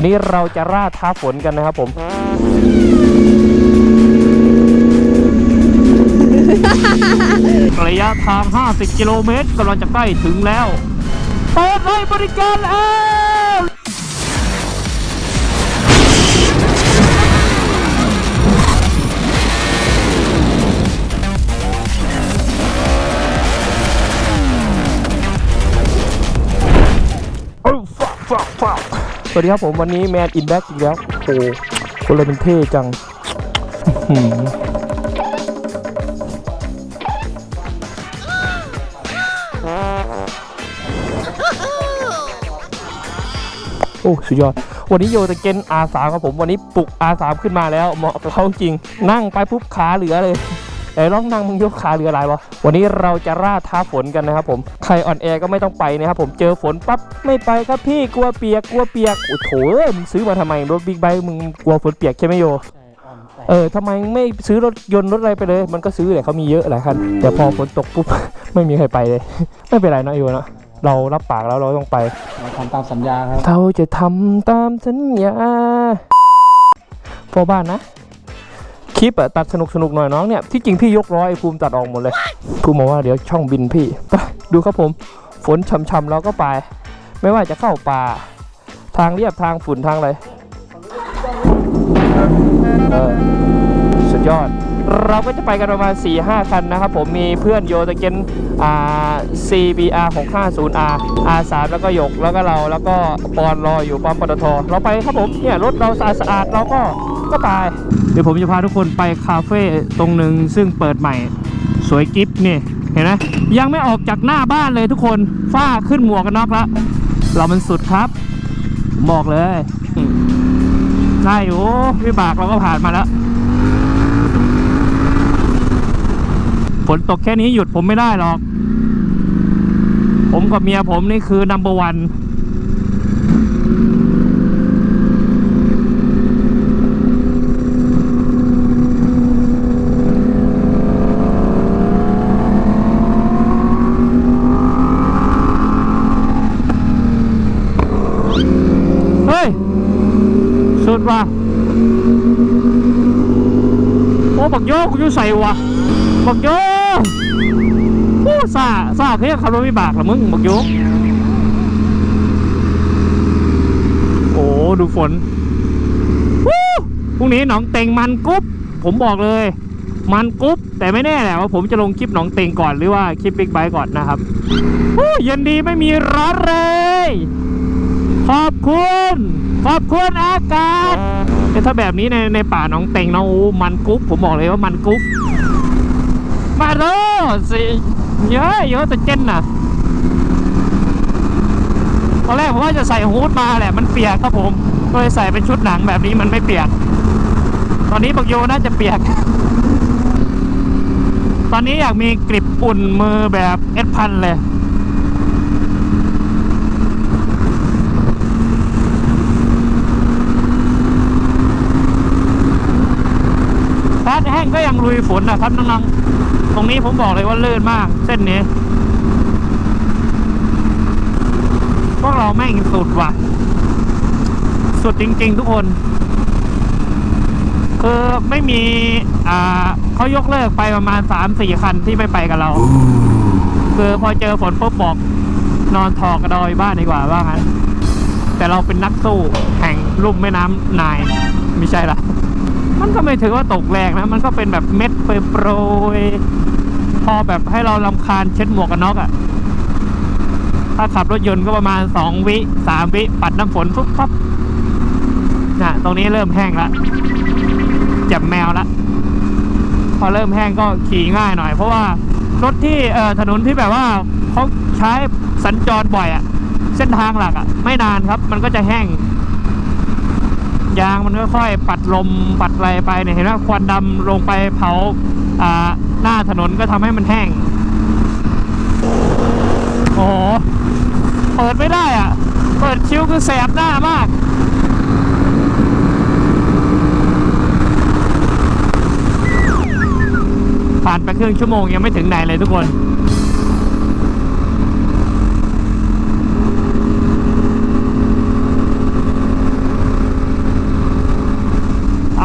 วันนี้เราจะราดท้าฝนกันนะครับผมระยะทาง 50 กิโลเมตรกำลังจะใกล้ถึงแล้วเปิดให้บริการแล้วโอ้ฟักฟักฟัก สวัสดีครับผมวันนี้แมนอินแบ็กอีกแล้วโอ้โหคนเลยเป็นเท่จังโอ้สุดยอด วันนี้โยตะเกนอาสาครับผมวันนี้ปลุกอาสามขึ้นมาแล้วเหมาะกับเขาจริง นั่งไปปุ๊บขาเหลือเลย แต่ลองนั่งมึงยกขาเหลืออะไรวะวันนี้เราจะราดท้าฝนกันนะครับผมใครอ่อนแอก็ไม่ต้องไปนะครับผมเจอฝนปั๊บไม่ไปครับพี่กลัวเปียกกลัวเปียกโอ้โถเอ้ยมึงซื้อมาทำไมรถบิ๊กไบค์มึงกลัวฝนเปียกใช่ไหมโยเออทำไมไม่ซื้อรถยนต์รถอะไรไปเลย มันก็ซื้อแหละเขามีเยอะหลายคันแต่พอฝนตกปุ๊บไม่มีใครไปเลย ไม่เป็นไรเนอะโยเนอะเรารับปากแล้วเราต้องไปเราทำตามสัญญาครับเราจะทำตามสัญญาพอบ้านนะ คลิปอะตัดสนุกสนุกๆหน่อยน้องเนี่ยที่จริงพี่ยกร้อยไอ้ภูมิตัดออกหมดเลยภูมิบอกว่าเดี๋ยวช่องบินพี่ไปดูครับผมฝนช่ำๆเราก็ไป ไม่ว่าจะเข้าป่า ทางเรียบทางฝุ่นทางอะไรเออสุดยอด เราก็จะไปกันประมาณ4-5คันนะครับผมมีเพื่อนโยตะเกน อ่า CBR 650R R3 แล้วก็หยกแล้วก็เราแล้วก็ปอนรออยู่ปั๊มปตทเราไปครับผมเนี่ยรถเราสะอาดสะอาดเราก็ก็ไปเดี๋ยวผมจะพาทุกคนไปคาเฟ่ตรงหนึ่งซึ่งเปิดใหม่ สวยกิฟต์นี่เห็นไหมยังไม่ออกจากหน้าบ้านเลยทุกคนฝ้าขึ้นหมวกกันน็อกแล้วเรามันสุดครับบอกเลยได้อยู่วิบากเราก็ผ่านมาแล้วฝนตกแค่นี้หยุดผมไม่ได้หรอก ผมกับเมียผมนี่คือ number one เฮ้ย สุดว่ะโอ้บักโยกอยู่ใส่วะบักโยโอ้ ซาซาเพียขับรถวิบากเหรอมึงบักโยโอ้ดูฝนวู้พรุ่งนี้หนองเต็งมันกุ๊บผมบอกเลย มันกุ๊บแต่ไม่แน่แหละว่าผมจะลงคลิปหนองเต็งก่อนหรือว่าคลิปบิ๊กไบค์ก่อนนะครับวู้เย็นดีไม่มีร้อนเลย ขอบคุณ ขอบคุณอากาศถ้าแบบนี้ในในป่าหนองเต็งเนาะโอ้มันกุ๊บผมบอกเลยว่ามันกุ๊บมาโรสิ เยอะเยอะแต่เจนน่ะตอนแรกผมว่าจะใส่ฮูดมาแหละมันเปียกครับผมก็เลยใส่เป็นชุดหนังแบบนี้มันไม่เปียก ตอนนี้บักโยน่าจะเปียก ตอนนี้อยากมีกริบอุ่นมือแบบเอสพันเลย ก็ยังลุยฝนนะครับน้องๆตรงนี้ผมบอกเลยว่าลื่นมาก เส้นนี้พวกเราแม่งสุดว่ะ สุดจริง ๆ ทุกคนคือไม่มี อ่าเขายกเลิกไปประมาณสามสี่คันที่ไม่ไปกับเรา คือพอเจอฝนปุ๊บบอก นอนถอกกระดอยบ้านดีกว่าว่างั้นแต่เราเป็นนักสู้แห่งลุ่มแม่น้ำนาย ไม่ใช่ละ มันก็ไม่ถือว่าตกแรงนะ มันก็เป็นแบบเม็ดเปรยพอแบบให้เราลำคาญเช็ดหมวกกันน็อกอะ่ะ ถ้าขับรถยนต์ก็ประมาณสองวิสามวิปัดน้ำฝนปุ๊บปั๊บนะตรงนี้เริ่มแห้งละจับแมวละพอเริ่มแห้งก็ขี่ง่ายหน่อย เพราะว่ารถที่เอ่อถนนที่แบบว่าเขาใช้สัญจรบ่อยอะ่ะ เส้นทางหลักอะ่ะ ไม่นานครับ มันก็จะแห้ง ยางมันค่อยๆปัดลมปัดอะไรไปเนี่ยเห็นว่าควันดำลงไปเผาอ่าหน้าถนนก็ทำให้มันแห้ง โอ้โห เปิดไม่ได้อะ เปิดคิ้วคือแสบหน้ามากผ่านไปครึ่งชั่วโมงยังไม่ถึงไหนเลยทุกคน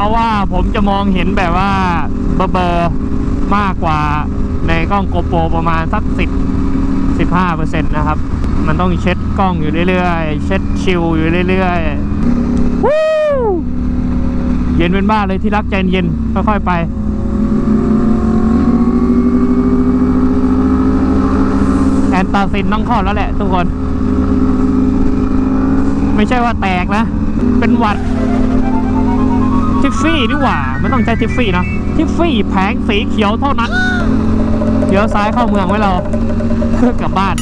ราะว่าผมจะมองเห็นแบบว่าเบอร์เบอร์มากกว่าในกล้องโกโปรประมาณสักสิบสิบห้าเปอร์เซ็นต์นะครับ มันต้องเช็ดกล้องอยู่เรื่อยๆ เช็ดชิลอยู่เรื่อยๆวู้เย็นเป็นบ้าเลยที่รักใจเย็นค่อยๆไปแอนตาซินต้องข้าแล้วแหละทุกคน ไม่ใช่ว่าแตกนะ เป็นหวัด ฟี่นี่หว่าไม่ต้องใช้ทิฟฟี่นะ ทิฟฟี่แผงสีเขียวเท่านั้นเดี๋ยวซ้ายเข้าเมืองไว้เราเพื่อกลับบ้าน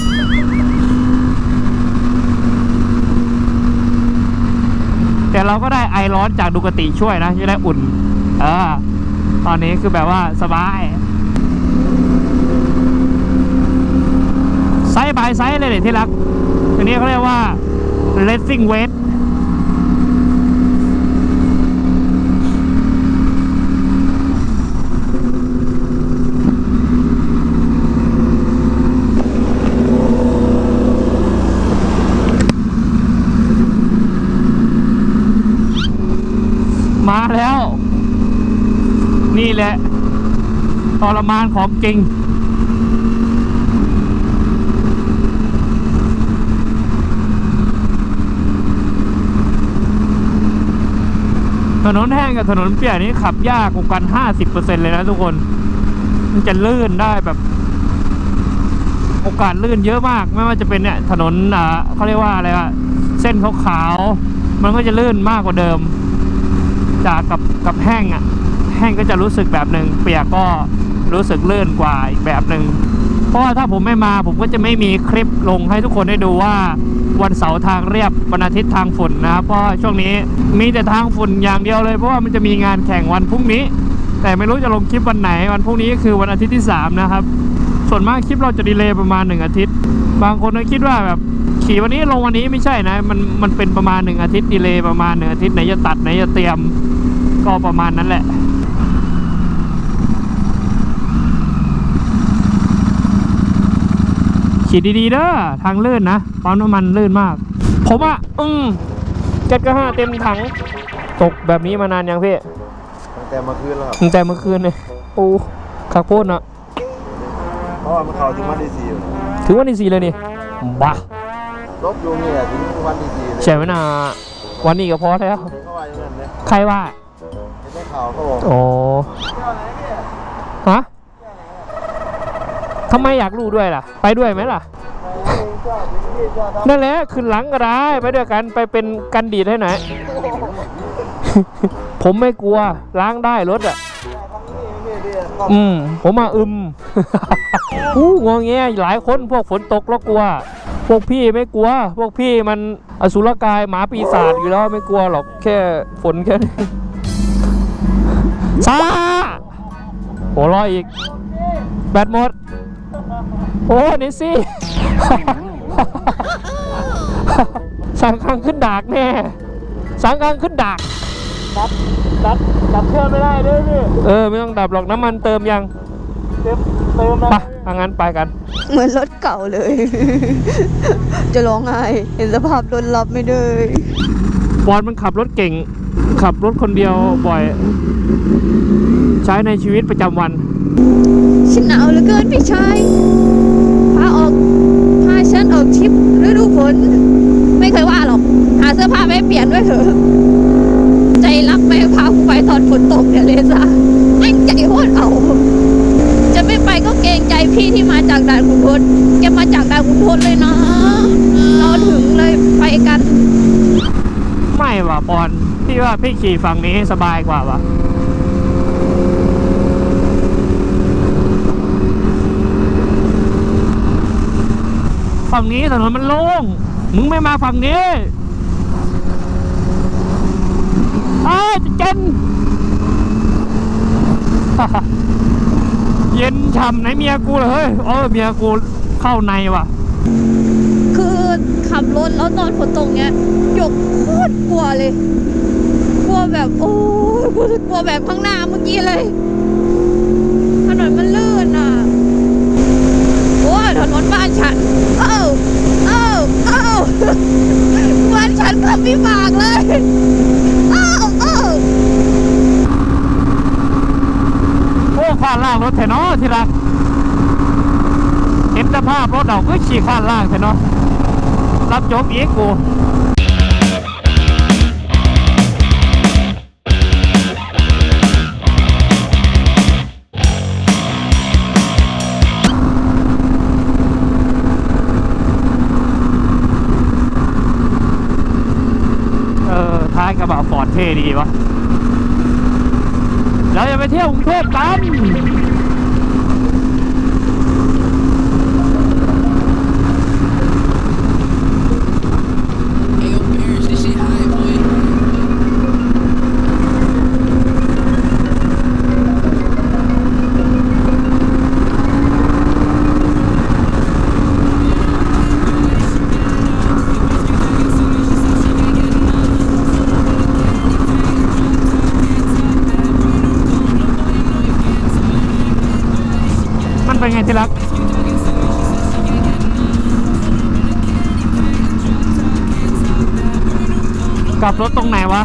แต่เราก็ได้ไอร้อนจากดูกติช่วยนะจะได้อุ่น เออ ตอนนี้คือแบบว่าสบายไซส์บายไซส์เลยเด็ที่รักทีนี้เขาเรียกว่า racing weight มาแล้ว นี่แหละ ทรมานของจริงถนนแห้งกับถนนเปียกนี่ขับยากกว่ากัน 50%เลยนะทุกคน มันจะลื่นได้แบบ โอกาสลื่นเยอะมาก ไม่ว่าจะเป็นเนี่ยถนนอ่าเขาเรียกว่าอะไรอะเส้นขาวๆ มันก็จะลื่นมากกว่าเดิม จากกับกับแห้งอะแห้งก็จะรู้สึกแบบหนึ่งเปียกก็ รู้สึกลื่นกว่าอีกแบบหนึ่งเพราะว่าถ้าผมไม่มาผมก็จะไม่มีคลิปลงให้ทุกคนได้ดูว่าวันเสาร์ทางเรียบวันอาทิตย์ทางฝุ่นนะครับเพราะช่วงนี้มีแต่ทางฝุ่นอย่างเดียวเลยเพราะว่ามันจะมีงานแข่งวันพรุ่งนี้ แต่ไม่รู้จะลงคลิปวันไหน วันพรุ่งนี้ก็คือวันอาทิตย์ที่สามนะครับ ส่วนมากคลิปเราจะดีเลย์ประมาณหนึ่งอาทิตย์ บางคนก็คิดว่าแบบขี่วันนี้ลงวันนี้ไม่ใช่นะ มันมันเป็นประมาณหนึ่งอาทิตย์ดีเลย์ประมาณหนึ่งอาทิตย์ไหนจะตัดไหนจะเตรียมก็ประมาณนั้นแหละ ขี่ดีๆเด้อทางลื่นนะปั๊มน้ำมันลื่นมาก ผมอะอืมเจ็ดก็ห้าเต็มถัง ตกแบบนี้มานานยังพี่ตั้งแต่เมื่อคืนแล้วครับตั้งแต่เมื่อคืนเลยโอ้ขักโพดเนาะเพราะว่ามันเข้าถึงวันที่สี่ถึงวันที่สี่เลยนี่บ้าลบอยู่นี่แหละถึงวันที่สี่เลยใช่ไหมนะวันนี้ก็พอแล้วเห็นเขาว่าอย่ใครว่าเห็นได้ข่าวเขาบอกโอ้ฮะ ทำไมอยากรู้ด้วยล่ะ ไปด้วยไหมล่ะ นั่นแหละขึ้นหลังก็ได้ไปด้วยกันไปเป็นกันดีดให้หน่อยผมไม่กลัวล้างได้รถอะอืมผมมาอึมอู้งอแงหลายคนพวกฝนตกแล้วกลัว พวกพี่ไม่กลัว พวกพี่มันอสุรกายหมาปีศาจอยู่แล้วไม่กลัวหรอกแค่ฝนแค่นี้ซาโหรออีก แบตหมด โอ้นี่สิสังคังขึ้นดากแน่ สังคังขึ้นดากดับดับดับเครื่องไม่ได้ด้วยพี่เออ ไม่ต้องดับหรอกน้ำมันเติมยัง เติมเติมไปทางนั้นไปกัน เหมือนรถเก่าเลย จะร้องไห้เห็นสภาพรถรับไม่ได้บอลมันขับรถเก่ง ขับรถคนเดียวบ่อย ใช้ในชีวิตประจำวัน ฉันหนาวเหลือเกินพี่ชายพา ออกพาฉันออกทริปฤดูฝน ไม่เคยว่าหรอก หาเสื้อผ้าไม่เปลี่ยนด้วยเถอะ ใจรักไม่พากูไปตอนฝนตกเนี่ยเลยจ้ะแม่งใจโคตรเอา จะไม่ไปก็เกรงใจพี่ที่มาจากด่านขุนทดแกมาจากด่านขุนทดเลยนะเราถึงเลยไปกัน ไม่ว่ะบอลพี่ว่าพี่ขี่ฝั่งนี้สบายกว่าว่ะ ฝั่งนี้ถนนมันโล่ง มึงไม่มาฝั่งนี้เอ้าจะเจนเย็นฉ่ำไหนเมียกูเหรอเฮ้ยเออเมียกูเข้าในว่ะ คือขับรถแล้วตอนฝนตกเนี้ยหยกโคตรกลัวเลย กลัวแบบโอ้ยกูกลัวแบบข้างหน้าเมื่อกี้เลย ถนนมันลื่นอะ โอ้ยถนนบ้านฉัน อ้โอ้โอ้วันฉันก็พิบากเลยโอ้โอ้โอ้ข้าล่างรถเทนอที่รักเห็นสภาพรถเราก็ขี่ข้าล่างเทนอรับจบเอ็กกู ท่ดีวะเราจะไปเที่ยวกรุงเทพกัน รถตรงไหนวะ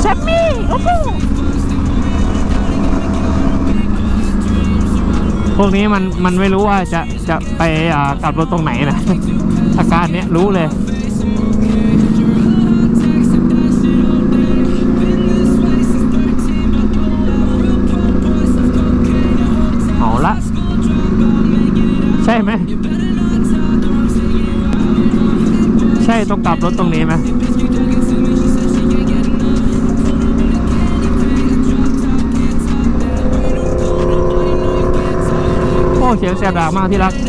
แซมมี่โอ้โหพวกนี้มันมันไม่รู้ว่าจะจะไปอ่ากลับรถตรงไหนนะอาการเนี้ยรู้เลย ช่ไหมใช่ต้องกลับรถตรงนี้ไหมโอ้เสียงแสบดามากที่รัก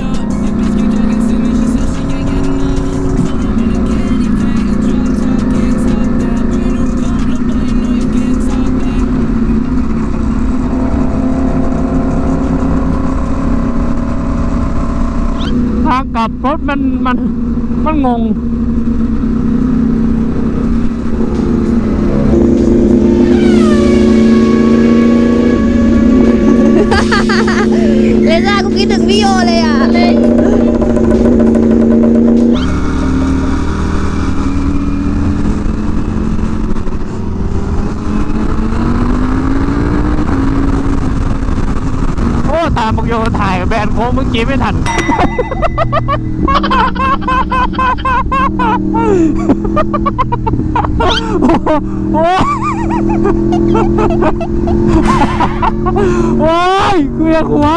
มันมันมันงง กี้ไม่ทันโอ้โอ้ยกูอยากหัว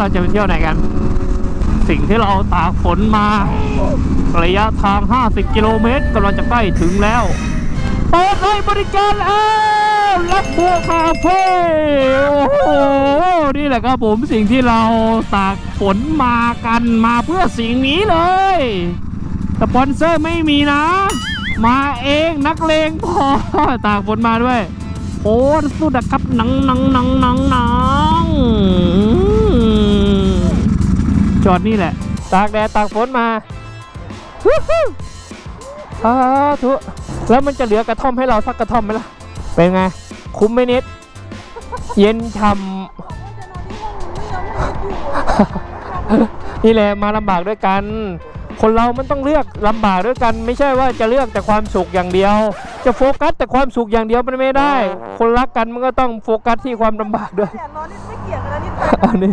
เราจะไปเที่ยวไหนกัน สิ่งที่เราตากฝนมา ระยะทาง 50 กิโลเมตรกำลังจะใกล้ถึงแล้วเปิดให้บริการแล้วรักบัวคาเฟ่โอ้โหนี่แหละครับผมสิ่งที่เราตากฝนมากันมาเพื่อสิ่งนี้เลยสปอนเซอร์ไม่มีนะ มาเองนักเลงพอตากฝนมาด้วยโอ้สุดอะครับหนังหนังหนังหนังหนัง จอดนี่แหละ ตากแดดตากฝนมาฮู้ฮู้สาธุแล้วมันจะเหลือกระท่อมให้เราสักกระท่อมไหมล่ะ เป็นไง คุ้มไหมนิด เย็นช่ำนี่แหละมาลำบากด้วยกัน คนเรามันต้องเลือกลำบากด้วยกัน ไม่ใช่ว่าจะเลือกแต่ความสุขอย่างเดียว จะโฟกัสแต่ความสุขอย่างเดียวมันไม่ได้ คนรักกันมันก็ต้องโฟกัสที่ความลำบากด้วยแดดร้ อันนี้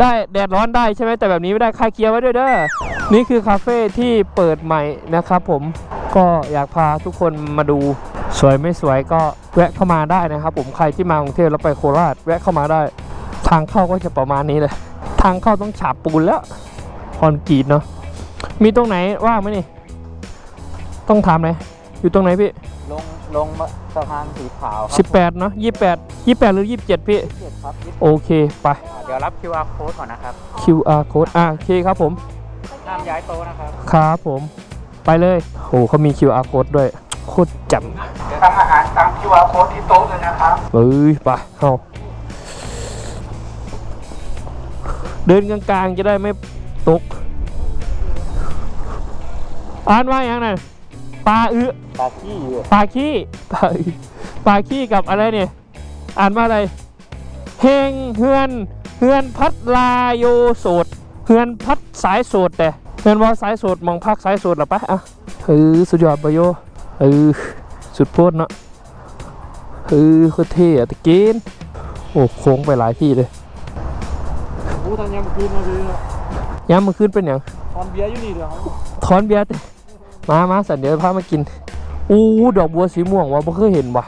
ได้แดดร้อนได้ใช่ไหมแต่แบบนี้ไม่ได้คลายเคลียร์ไว้ด้วยเด้อนี่คือคาเฟ่ที่เปิดใหม่นะครับผมก็อยากพาทุกคนมาดูสวยไม่สวยก็แวะเข้ามาได้นะครับ ผมใครที่มากรุงเทพแล้วไปโคราช แวะเข้ามาได้ ทางเข้าก็จะประมาณนี้เลย ทางเข้าต้องฉาบปูนแล้วคอนกรีตเนาะมีตรงไหนว่างไหมนี่ ต้องถามเลยอยู่ตรงไหนพี่ลง ลงสะพานสีขาวครับสิบแปดเนาะยี่แปดคยี่แปดหรือยี่สิบเจ็ดพี่ เจ็ดครับโอเค ไปเดี๋ยวรับ QR code ก่อนนะครับ QR code อะโอเคครับผม ห้ามย้ายโต๊ะนะครับครับผม ไปเลยโหเขามี QR code ด้วย โคตรแจ่มเดี๋ยวทำอาหารตาม QR code ที่โต๊ะเลยนะครับ เอ้ยไปเอาเดินกลางๆ จะได้ไม่ตก อ่านว่าอย่างนั้น ปลาอึปาขี้อยู่ปลาขี้ปลาอึปลาขี้กับอะไรเนี่ยอ่านว่าอะไรเฮงเฮือนเฮือนพัดลาโยโสดเฮือนพัดสายโสดแต่เฮือนว่าสายโสดมองพักสายโสดหรอปะอะเออสุดยอดปะโยเออสุดโพดเนาะเออโคตรเท่อะตะกินโอ้โค้งไปหลายที่เลยผู้ทางยามคืนมาเลยย้ำมาขึ้นเป็นอย่างตอนเบียร์อยู่นี่เดี๋ยวถอนเบียร์ติ มามาสันเดี๋ยวพามากิน อู้ดอกบัวสีม่วงว่ะบ่เคยเห็นว่ะ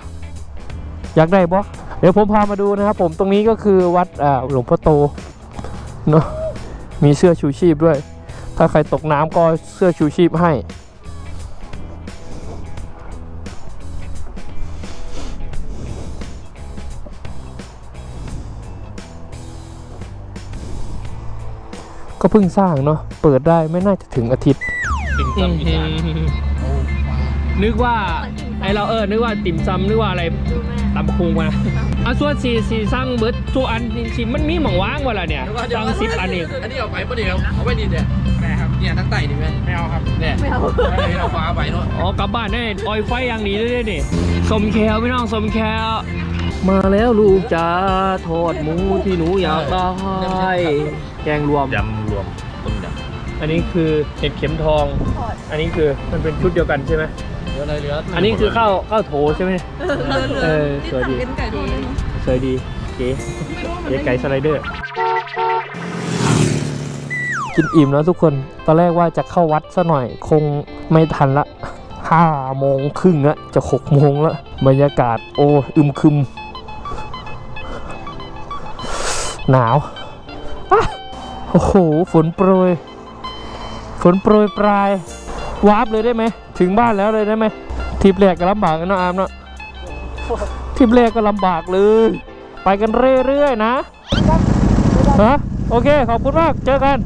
อยากได้บ่เดี๋ยวผมพามาดูนะครับ ผมตรงนี้ก็คือวัดอ่าหลวงพ่อโตเนาะมีเสื้อชูชีพด้วย ถ้าใครตกน้ำก็เสื้อชูชีพให้ ก็เพิ่งสร้างเนาะเปิดได้ไม่น่าจะถึงอาทิตย์ นึกว่าไอเราเออนึกว่าติ่มซำนึกว่าอะไรตำบักคุงมาเอาส่วนสีสีสั่งเบิดทุกอันจริงๆมันมีหม่องว่างวะล่ะเนี่ยสั่งสิบอันเองอันนี้เอาไปปะเดี๋ยวเอาไปดีเนี่ยแม่ครับเนี่ยทั้งไต่นี่แม่ไม่เอาครับเนี่ยไม่เอาเราฟ้าไปเนาะอ๋อกลับบ้านได้ออยไฟอย่างนี้ด้วยนี่สมแคลพี่น้องสมแคลมาแล้วลูกจ้าทอดหมูที่หนูอยากได้แกงรวมยำรวมต้มย อันนี้คือเห็ดเข็มทอง อันนี้คือมันเป็นชุดเดียวกันใช่ไหมำเหลืออะไรเหลืออัอันนี้คือข้าวข้าวโถใช่ไหมเออสวยดีเป็นไก่ทอดเลยเนาะสวยดีเก๋เก๋ไก่สไลเดอร์กินอิ่มแล้วทุกคน ตอนแรกว่าจะเข้าวัดซะหน่อยคงไม่ทันละห้าโมงครึ่งละจะหกโมงละบรรยากาศโอ้อึมครึม หนาวอะโอ้โห ฝนโปรย ฝนโปรยปลายวาร์ปเลยได้ไหม ถึงบ้านแล้วเลยได้ไหมทิปแรกก็ลำบากนะเนาะอามเนาะทิปแรกก็ลำบากเลย ไปกันเรื่อยๆนะฮะโอเค ขอบคุณมาก เจอกัน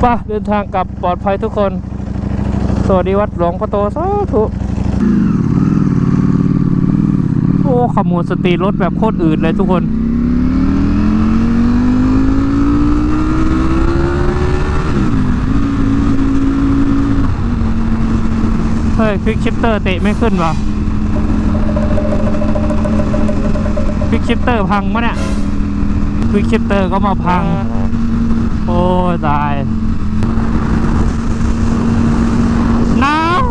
ไป่ะเดินทางกลับปลอดภัยทุกคน สวัสดีวัดหลวงพ่อโตสาธุโอ้ขโมยสตรีรถแบบโคตรอืดเลยทุกคน ฮ้ยควิกชิปเตอร์เตะไม่ขึ้นวะควิกชิปเตอร์พังมะเนี่ยควิกชิปเตอร์ก็มาพัง โอ้ตายหนาว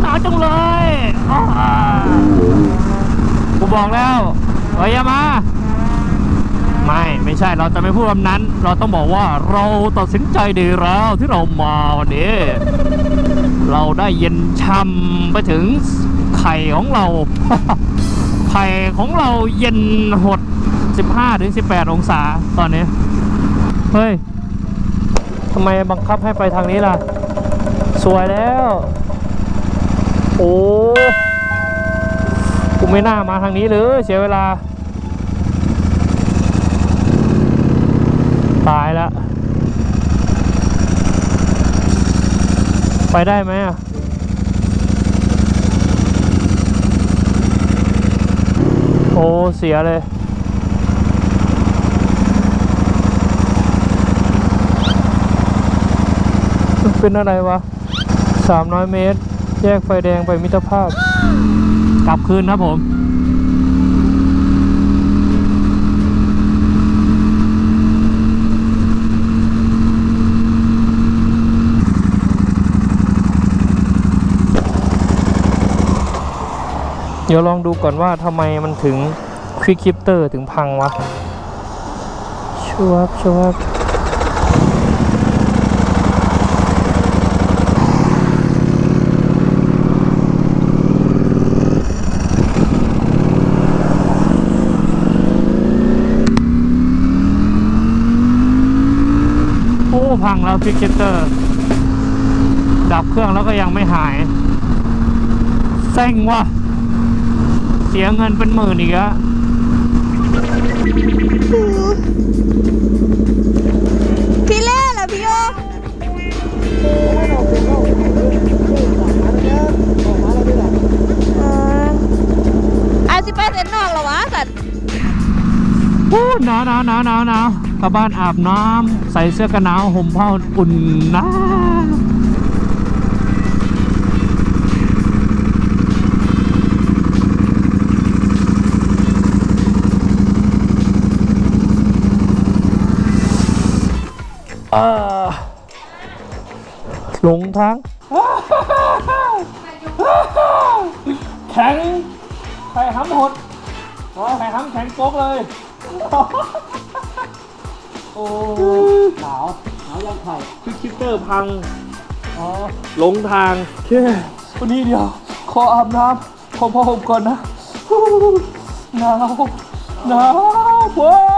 หนาวจังเลยกูบอกแล้วเฮ้ยอย่ามา ไม่ไม่ใช่เราจะไม่พูดแบบนั้น เราต้องบอกว่าเราตัดสินใจดีแล้วที่เรามาวันนี้ เราได้เย็นช่ำไปถึงไข่ของเรา ไข่ของเราเย็นหด 15ถึง18 องศาตอนนี้ เฮ้ยทำไมบังคับให้ไปทางนี้ล่ะ สวยแล้ว โอ้กูไม่น่ามาทางนี้เลยเสียเวลา ตายแล้ว ไปได้ไหมอะโอ้ เสียเลยเป็นอะไรวะ 300 เมตร แยกไฟแดงไปมิตรภาพ กลับคืนครับผม เดี๋ยวลองดูก่อนว่าทำไมมันถึงควิกคิปเตอร์ถึงพังวะชัวบชัวบโอ้พังแล้วควิกคิปเตอร์ ดับเครื่องแล้วก็ยังไม่หายเซ็งว่ะ เสียเงินเป็นหมื่นอีกอะพี่เล่เหรอพี่โยเอออาสิไปเซ็นนอกเหรอวะสัตว์อู้หนาวหนาวหนาวหนาวหนาวกลับบ้านอาบน้ำใส่เสื้อกันหนาวห่มผ้าอุ่นนะอ่ หลงทางแข็งใครห้ำหดใครห้ำแข็งโป๊กเลย โอ้หนาวหนาวยังไข่คือคิปเตอร์พังอ๋อหลงทางโอเควันนี้เดียว ขออาบน้ำขอพ่อผมก่อนนะหนาวหนาวเว้ย